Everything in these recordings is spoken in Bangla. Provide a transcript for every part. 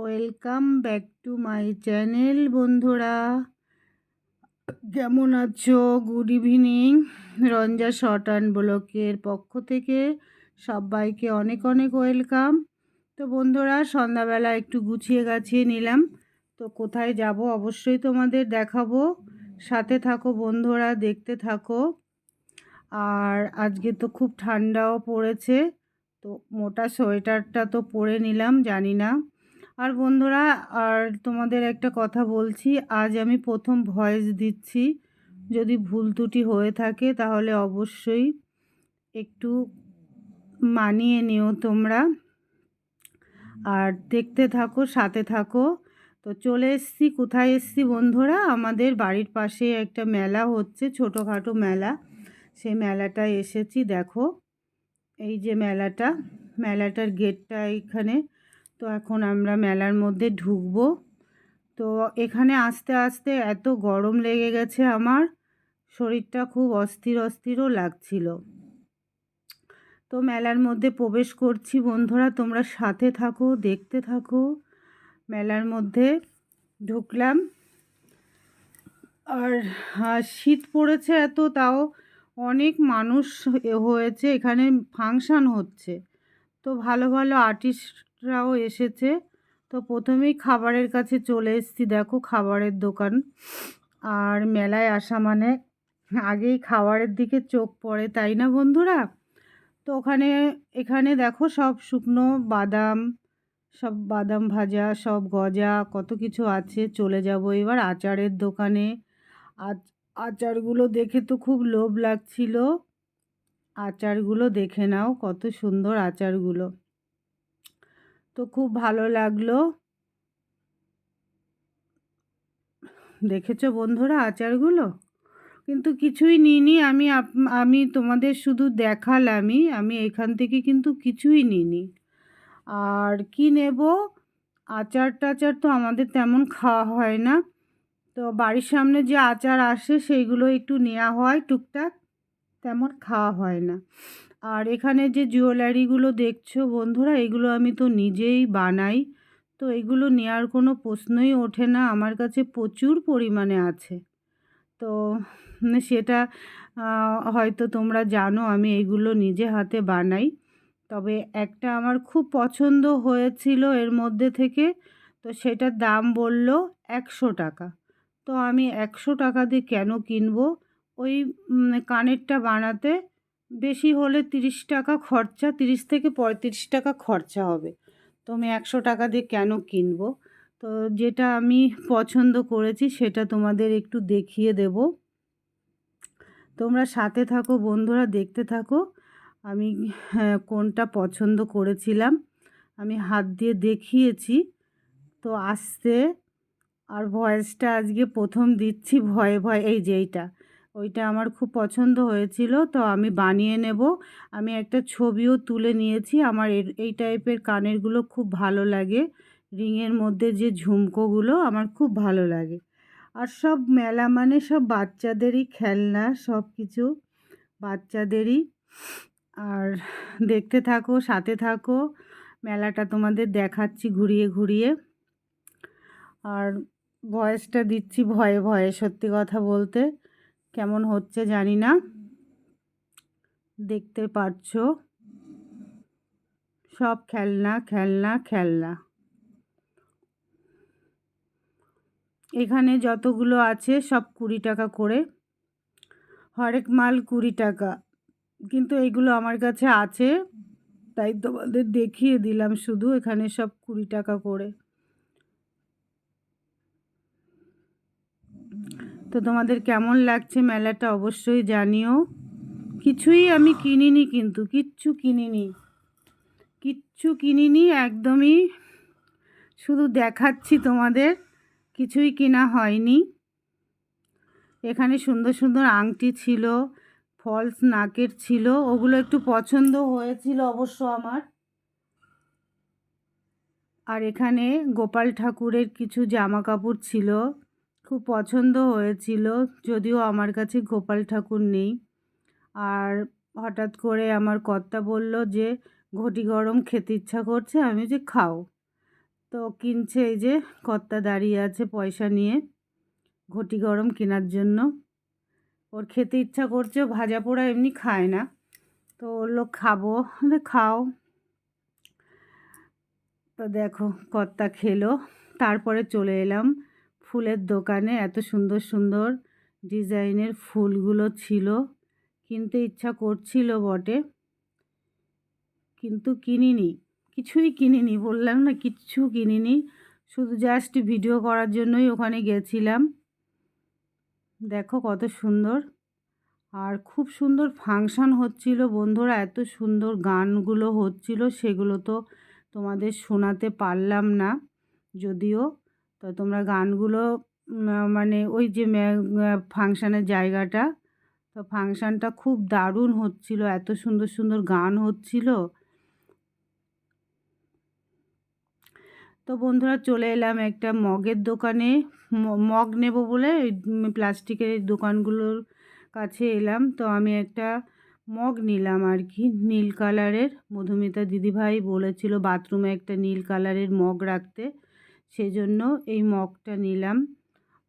Welcome back to my channel, বন্ধুরা। কেমন আছো? Good evening. রঞ্জা শর্ট অ্যান্ড ব্লকের পক্ষ থেকে সবাইকে অনেক অনেক ওয়েলকাম। তো বন্ধুরা, সন্ধ্যাবেলা একটু গুছিয়ে গাছিয়ে নিলাম। তো কোথায় যাব অবশ্যই তোমাদের দেখাবো। সাথে থাকো বন্ধুরা, দেখতে থাকো। আর আজকে তো খুব ঠান্ডাও পড়েছে, তো মোটা সোয়েটারটা তো পরে নিলাম, জানি না। আর বন্ধুরা, আর তোমাদের একটা কথা বলছি, আজ আমি প্রথম ভয়েস দিচ্ছি। যদি ভুল ত্রুটি হয়ে থাকে, তাহলে অবশ্যই একটু মানিয়ে নিও তোমরা। আর দেখতে থাকো, সাথে থাকো। তো চলে এসছি, কোথায় এসছি বন্ধুরা? আমাদের বাড়ির পাশে একটা মেলা হচ্ছে, ছোটোখাটো মেলা। সেই মেলাটায় এসেছি, দেখো। এই যে মেলাটা, মেলাটার গেটটা এইখানে তো এখন আমরা মেলার মধ্যে ঢুকবো। তো এখানে আস্তে আস্তে এত গরম লেগে গেছে আমার, শরীরটা খুব অস্থির, অস্থিরও লাগছিল। তো মেলার মধ্যে প্রবেশ করছি বন্ধুরা, তোমরা সাথে থাকো, দেখতে থাকো। মেলার মধ্যে ঢুকলাম। আর শীত পড়েছে এত, তাও অনেক মানুষ হয়েছে, এখানে ফাংশান হচ্ছে। তো ভালো ভালো আর্টিস্টরাও এসেছে। তো প্রথমেই খাবারের কাছে চলে এসেছি। দেখো খাবারের দোকান। আর মেলায় আসা মানে আগেই খাবারের দিকে চোখ পড়ে, তাই না বন্ধুরা? তো ওখানে, এখানে দেখো সব শুকনো বাদাম, সব বাদাম ভাজা, সব গজা, কত কিছু আছে। চলে যাব এবার আচারের দোকানে। আচারগুলো দেখে তো খুব লোভ লাগছিল। আচারগুলো দেখে নাও কত সুন্দর আচারগুলো। তো খুব ভালো লাগল। দেখেছ বন্ধুরা আচারগুলো? কিন্তু কিছুই নিইনি, আমি আমি তোমাদের শুধু দেখালামই, আমি এখান থেকে কিন্তু কিছুই নিইনি। আর কি নেব? আচার টাচার তো আমাদের তেমন খাওয়া হয় না। তো বাড়ির সামনে যে আচার আসে, সেইগুলো একটু নেওয়া হয়, টুকটাক, তেমন খাওয়া হয় না। আর এখানে যে জুয়েলারিগুলো দেখছ বন্ধুরা, এগুলো আমি তো নিজেই বানাই। তো এগুলো নেওয়ার কোনো প্রশ্নই ওঠে না, আমার কাছে প্রচুর পরিমাণে আছে। তো সেটা হয়তো তোমরা জানো, আমি এগুলো নিজে হাতে বানাই। তবে একটা আমার খুব পছন্দ হয়েছিল এর মধ্যে থেকে, তো সেটার দাম বলল একশো টাকা। তো আমি একশো টাকা দিয়ে কেন কিনবো? ওই কানেরটা বানাতে বেশি হলে তিরিশ টাকা খরচা তিরিশ থেকে পঁয়ত্রিশ টাকা খরচা হবে। তো আমি একশো টাকা দিয়ে কেন কিনবো? তো যেটা আমি পছন্দ করেছি সেটা তোমাদের একটু দেখিয়ে দেব। তোমরা সাথে থাকো বন্ধুরা দেখতে থাকো। আমি হ্যাঁ, কোনটা পছন্দ করেছিলাম আমি হাত দিয়ে দেখিয়েছি। তো আসতে আর ভয়েসটা আজকে প্রথম দিচ্ছি ভয়ে ভয়ে এই যে এইটা। ওইটা আমার খুব পছন্দ হয়েছিল, তো আমি বানিয়ে নেব। আমি একটা ছবিও তুলে নিয়েছি, আমার এই টাইপের কানেরগুলো খুব ভালো লাগে। রিংয়ের মধ্যে যে ঝুমকোগুলো আমার খুব ভালো লাগে। আর সব মেলা মানে সব বাচ্চাদেরই খেলনা, সব কিছু বাচ্চাদেরই। আর দেখতে থাকো, সাথে থাকো, মেলাটা তোমাদের দেখাচ্ছি ঘুরিয়ে ঘুরিয়ে। আর ভয়েসটা দিচ্ছি ভয়ে ভয়ে, সত্যি কথা বলতে। কেমন হচ্ছে জানি না। দেখতে পাচ্ছ? সব খেলনা খেলনা খেলনা। এখানে যতগুলো আছে সব কুড়ি টাকা করে। হরেক মাল কুড়ি টাকা। কিন্তু এইগুলো আমার কাছে আছে। তাই তোমাদের দেখিয়ে দিলাম শুধু এখানে সব কুড়ি টাকা করে। তো তোমাদের কেমন লাগছে মেলাটা অবশ্যই জানিও। কিছুই আমি কিনিনি কিন্তু, কিচ্ছু কিনিনি। কিচ্ছু কিনিনি, একদমই শুধু দেখাচ্ছি তোমাদের, কিছুই কেনা হয়নি। এখানে সুন্দর সুন্দর আংটি ছিল, ফলস নাকের ছিল, ওগুলো একটু পছন্দ হয়েছিল অবশ্য আমার। আর এখানে গোপাল ঠাকুরের কিছু জামা কাপড় ছিল। খুব পছন্দ হয়েছিল, যদিও আমার কাছে গোপাল ঠাকুর নেই। আর হঠাৎ করে আমার কর্তা বলল যে, ঘটি গরম খেতে ইচ্ছা করছে, আমি যে খাও। তো কিনছে এই যে, কর্তা দাঁড়িয়ে আছে পয়সা নিয়ে ঘটি গরম কেনার জন্য। ওর খেতে ইচ্ছা করছে ভাজা পোড়া এমনি খায় না। তো লোক, খাব খাও। তো দেখো, কর্তা খেলো, তারপরে চলে এলাম। ফুলের দোকানে এত সুন্দর সুন্দর ডিজাইনের ফুলগুলো ছিল। কিনতে ইচ্ছা করছিল বটে, কিন্তু কিনিনি। কিছুই কিনিনি, বললাম না, কিচ্ছু কিনিনি। শুধু জাস্ট ভিডিও করার জন্যই ওখানে গেছিলাম। দেখো কত সুন্দর। আর খুব সুন্দর ফাংশান হচ্ছিল বন্ধুরা, এত সুন্দর গানগুলো হচ্ছিল, সেগুলো তো তোমাদের শোনাতে পারলাম না। যদিও তো তোমরা গানগুলো মানে ওই যে ফাংশানের জায়গাটা, তো ফাংশানটা খুব দারুণ হচ্ছিল, এত সুন্দর সুন্দর গান হচ্ছিল। তো বন্ধুরা চলে এলাম একটা মগের দোকানে মগ নেব বলে প্লাস্টিকের দোকানগুলোর কাছে এলাম। তো আমি একটা মগ নিলাম আর কি, নীল কালারের। মধুমিতা দিদিভাই বলেছিল বাথরুমে একটা নীল কালারের মগ রাখতে। সেজন্য এই মগটা নিলাম।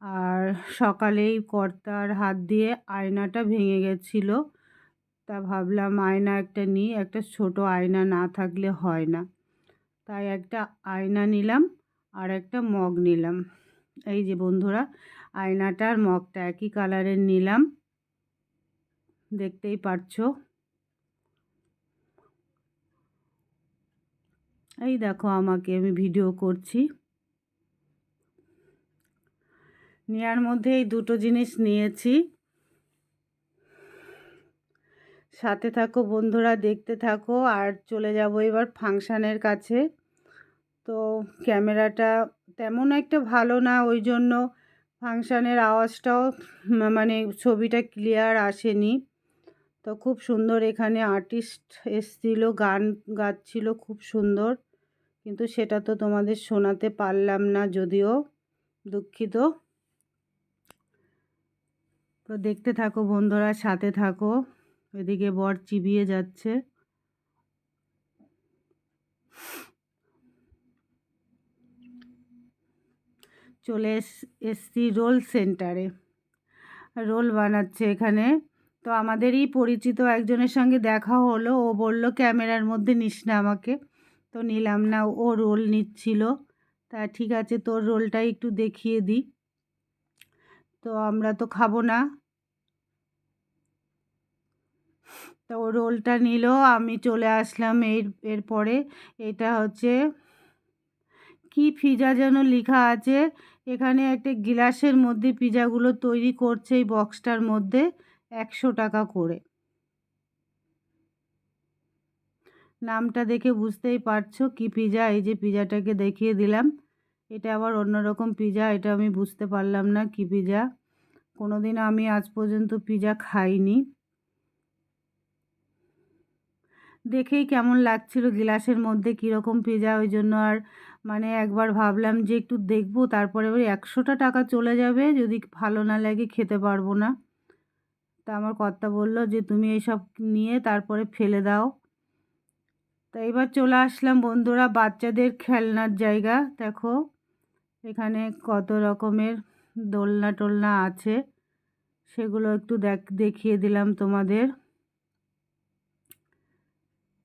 আর সকালেই কর্তার হাত দিয়ে আয়নাটা ভেঙে গেছিল। তা ভাবলাম আয়না একটা নিই, একটা ছোট আয়না না থাকলে হয় না। তাই একটা আয়না নিলাম আর একটা মগ নিলাম। এই যে বন্ধুরা আয়নাটার মগটা একই কালারের নিলাম। দেখতেই পারছ? এই দেখো, আমাকে আমি ভিডিও করছি। নেওয়ার মধ্যে এই দুটো জিনিস নিয়েছি। সাথে থাকো বন্ধুরা, দেখতে থাকো আর চলে যাব এবার ফাংশানের কাছে। তো ক্যামেরাটা তেমন একটা ভালো না, ওই জন্য ফাংশানের আওয়াজটাও মানে ছবিটা ক্লিয়ার আসেনি। তো খুব সুন্দর এখানে আর্টিস্ট এসছিল, গান গাচ্ছিল খুব সুন্দর। কিন্তু সেটা তো তোমাদের শোনাতে পারলাম না, যদিও দুঃখিত। তো দেখতে থাকো বন্ধুরা, সাথে থাকো। এদিকে বর চিবিয়ে যাচ্ছে। চলে এসছি রোল সেন্টারে। রোল বানাচ্ছে এখানে। তো আমাদেরই পরিচিত একজনের সঙ্গে দেখা হলো। ও বলল, ক্যামেরার মধ্যে নিস না আমাকে। তো নিলাম না, ও রোল নিচ্ছিল। তা ঠিক আছে, তোর রোলটাই একটু দেখিয়ে দিই। তো আমরা তো খাব না। তো ও রোলটা নিল, আমি চলে আসলাম এর, এরপরে। এটা হচ্ছে, কি পিজা যেন লেখা আছে? এখানে একটা গিলাসের মধ্যে পিজাগুলো তৈরি করছে এই বক্সটার মধ্যে একশো টাকা করে। নামটা দেখে বুঝতেই পারছ কি পিজা? এই যে পিজাটাকে দেখিয়ে দিলাম। এটা আবার অন্যরকম পিজা, এটা আমি বুঝতে পারলাম না কি পিজা। কোনো দিন আমি আজ পর্যন্ত পিজা খাইনি। দেখেই কেমন লাগছিল গ্লাসের মধ্যে কীরকম পিজা, ওই জন্য আর মানে একবার ভাবলাম যে একটু দেখব, তারপরে এবার একশোটা টাকা চলে যাবে, যদি ভালো না লাগে খেতে পারব না। তা আমার কর্তা বলল যে, তুমি এইসব নিয়ে তারপরে ফেলে দাও। তা এবার চলে আসলাম বন্ধুরা বাচ্চাদের খেলনার জায়গা। দেখো, এখানে কত রকমের দোলনা টোলনা আছে, সেগুলো একটু দেখ, দেখিয়ে দিলাম তোমাদের।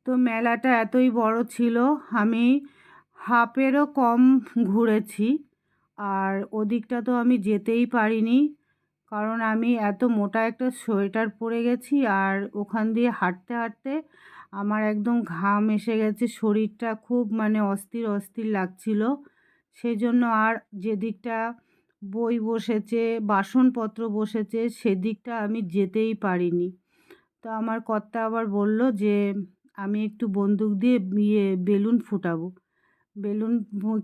তো মেলাটা এতই বড় ছিল, আমি হাফেরও কম ঘুরেছি। আর ওদিকটা তো আমি যেতেই পারিনি, কারণ আমি এত মোটা একটা সোয়েটার পরে গেছি আর ওখান দিয়ে হাঁটতে হাঁটতে আমার একদম ঘাম এসে গেছে, শরীরটা খুব মানে অস্থির অস্থির লাগছিল। সেই জন্য আর যেদিকটা বই বসেছে, বাসনপত্র বসেছে, সেদিকটা আমি যেতেই পারিনি। তো আমার কর্তা আবার বলল যে আমি একটু বন্দুক দিয়ে ইয়ে বেলুন ফুটাবো। বেলুন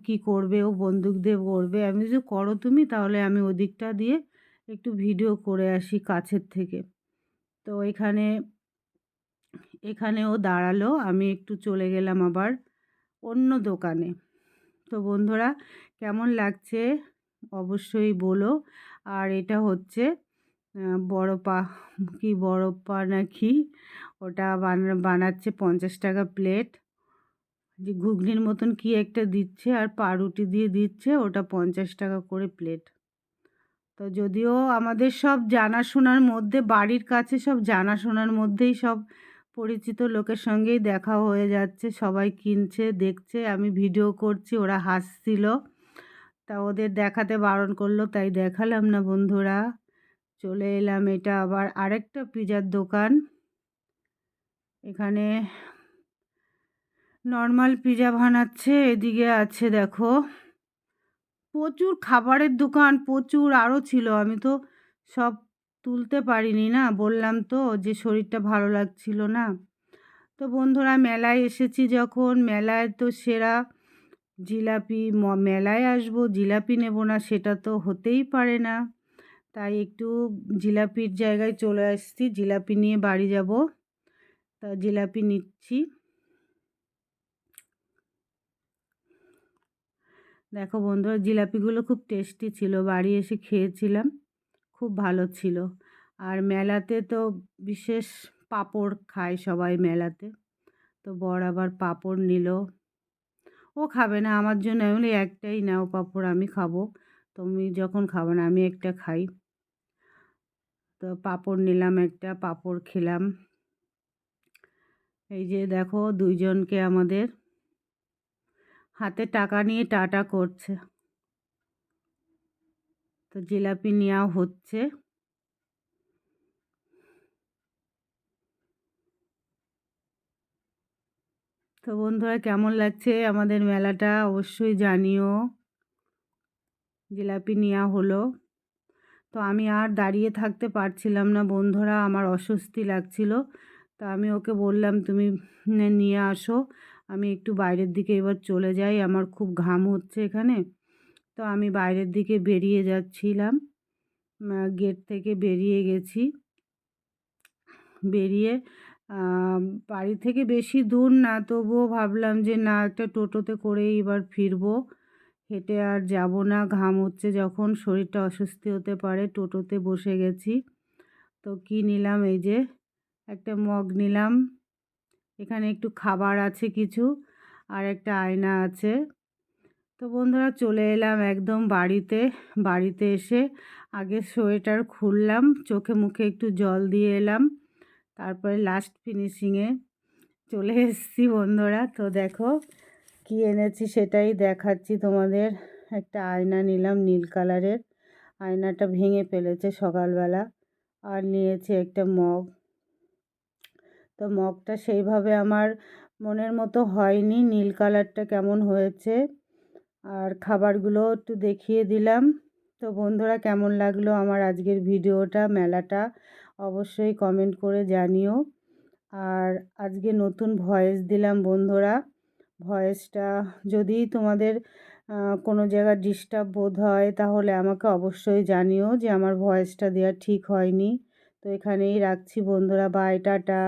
কী করবে? ও বন্দুক দিয়ে করবে আমি যদি করো তুমি, তাহলে আমি ওদিকটা দিয়ে একটু ভিডিও করে আসি কাছের থেকে। তো এখানে এখানেও দাঁড়াল। আমি একটু চলে গেলাম আবার অন্য দোকানে। তো বন্ধুরা, কেমন লাগছে? অবশ্যই বলো। আর এটা হচ্ছে বড় পা কি বড় পা না কি ওটা বানাচ্ছে পঞ্চাশ টাকা প্লেট। যে ঘুগনির মতন কি একটা দিচ্ছে আর পাউরুটি দিয়ে দিচ্ছে, ওটা পঞ্চাশ টাকা করে প্লেট। তো যদিও আমাদের সব জানাশোনার মধ্যে, বাড়ির কাছে সব জানাশোনার মধ্যেই সব পরিচিত লোকের সঙ্গেই দেখা হয়ে যাচ্ছে, সবাই কিনছে, দেখছে, আমি ভিডিও করছি, ওরা হাসছিল। তা ওদের দেখাতে বারণ করল, তাই দেখালাম না বন্ধুরা। চলে এলাম এটা আবার আরেকটা পিজার দোকান। এখানে নর্মাল পিজা বানাচ্ছে, এদিকে আছে দেখো। প্রচুর খাবারের দোকান, প্রচুর আরও ছিল। আমি তো সব তুলতে পারিনি না, বললাম তো যে শরীরটা ভালো লাগছিল না। তো বন্ধুরা, মেলায় এসেছি যখন, মেলায় তো সেরা জিলাপি মেলায় আসব, জিলাপি নেব না, সেটা তো হতেই পারে না। তাই একটু জিলাপির জায়গায় চলে আসছি, জিলাপি নিয়ে বাড়ি যাব। তা জিলাপি নিচ্ছি। দেখো বন্ধুরা, জিলাপিগুলো খুব টেস্টি ছিল, বাড়ি এসে খেয়েছিলাম, খুব ভালো ছিল। আর মেলাতে তো বিশেষ পাঁপড় খায় সবাই মেলাতে, তো বর আবার পাঁপড় নিল। ও খাবে না, আমার জন্য এমনি একটাই নাও পাঁপড়, আমি খাব। তুমি যখন খাব না, আমি একটা খাই। তো পাঁপড় নিলাম একটা, পাঁপড় খেলাম। এই যে দেখো দুইজনকে আমাদের হাতে টাকা নিয়ে টাটা করছে। তো জিলাপি নেওয়া হচ্ছে। তো বন্ধুরা কেমন লাগছে আমাদের মেলাটা অবশ্যই জানিও। জিলাপি নেওয়া হলো। তো আমি আর দাঁড়িয়ে থাকতে পারছিলাম না বন্ধুরা, আমার অস্বস্তি লাগছিল। তা আমি ওকে বললাম, তুমি নিয়ে আসো। আমি একটু বাইরের দিকে এবার চলে যাই, আমার খুব ঘাম হচ্ছে এখানে। তো আমি বাইরের দিকে বেরিয়ে যাচ্ছিলাম। গেট থেকে বেরিয়ে গেছি। বেরিয়ে বাড়ি থেকে বেশি দূর না, তবুও ভাবলাম যে না, একটা টোটোতে করেই এবার ফিরবো। হেঁটে আর যাব না, ঘাম হচ্ছে যখন, শরীরটা অস্বস্তি হতে পারে, টোটোতে বসে গেছি। তো কি নিলাম এই যে একটা মগ নিলাম। এখানে একটু খাবার আছে কিছু আর একটা আয়না আছে। তো বন্ধুরা চলে এলাম একদম বাড়িতে বাড়িতে এসে আগে সোয়েটার খুললাম, চোখে মুখে একটু জল দিয়ে এলাম, তারপরে লাস্ট ফিনিশিংয়ে চলে এসেছি বন্ধুরা। তো দেখো কি এনেছি সেটাই দেখাচ্ছি তোমাদের। একটা আয়না নিলাম নীল কালারের, আয়নাটা ভেঙে ফেলেছে সকালবেলা। আর নিয়েছি একটা মগ। তো মগটা সেইভাবে আমার মনের মতো হয়নি, নীল কালারটা কেমন হয়েছে। আর খাবারগুলো একটু দেখিয়ে দিলাম। তো বন্ধুরা, কেমন লাগল আমার আজকের ভিডিওটা, মেলাটা? অবশ্যই কমেন্ট করে জানিও। আর আজকে নতুন ভয়েস দিলাম বন্ধুরা। ভয়েসটা যদি তোমাদের কোনো জায়গায় ডিস্টার্ব বোধ হয়, তাহলে আমাকে অবশ্যই জানিও যে আমার ভয়েসটা দেওয়া ঠিক হয়নি। তো এখানেই রাখছি বন্ধুরা। Bye tata.